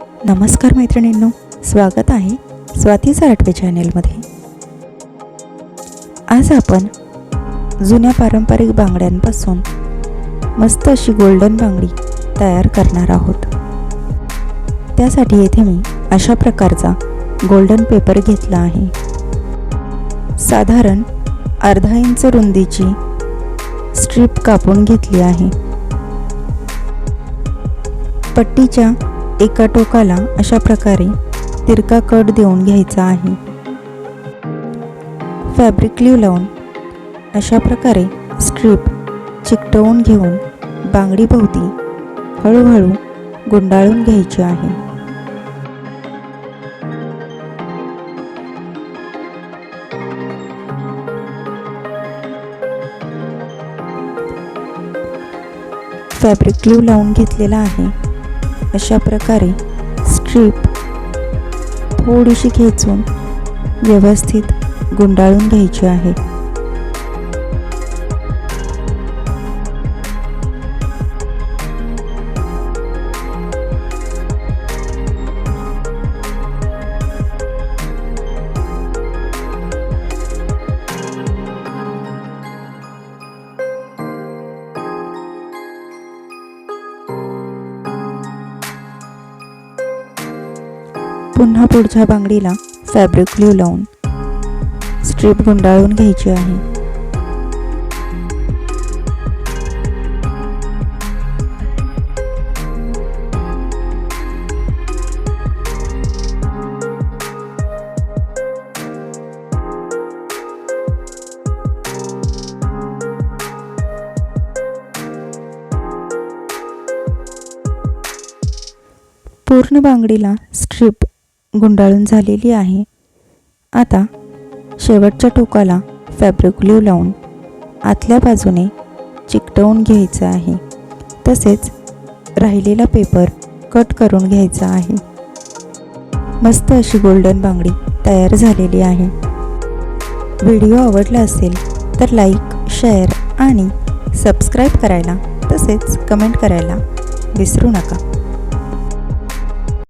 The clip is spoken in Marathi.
नमस्कार मैत्रिणींनो स्वागत आहे स्वातीचा आठवे चॅनेलमध्ये. आज आपण जुन्या पारंपरिक बांगड्यांपासून मस्त अशी गोल्डन बांगडी तयार करणार आहोत. त्यासाठी येथे मी अशा प्रकारचा गोल्डन पेपर घेतला आहे. साधारण अर्धा इंच रुंदीची स्ट्रीप कापून घेतली आहे. पट्टीच्या एका टोकाला अशा प्रकारे तिरका कट देऊन घ्यायचा आहे. फॅब्रिक क्ल्यू लावून अशा प्रकारे स्ट्रीप चिकटवून घेऊन बांगडीभोवती हळूहळू गुंडाळून घ्यायची आहे. फॅब्रिक क्ल्यू लावून घेतलेला आहे. अशा प्रकारे स्ट्रीप थोडीशी खेचून व्यवस्थित गुंडाळून घ्यायची आहे. पुन्हा पुढच्या बांगडीला फॅब्रिक ग्लू लावून स्ट्रीप गुंडाळून घ्यायची आहे. पूर्ण बांगडीला स्ट्रीप गुंडाळून झालेली आहे. आता शेवटच्या टोकाला फॅब्रिक ग्लू लावून आतल्या बाजूने चिकटवून घ्यायचं आहे. तसेच राहिलेला पेपर कट करून घ्यायचा आहे. मस्त अशी गोल्डन बांगडी तयार झालेली आहे. व्हिडिओ आवडला असेल तर लाईक शेअर आणि सबस्क्राईब करायला तसेच कमेंट करायला विसरू नका.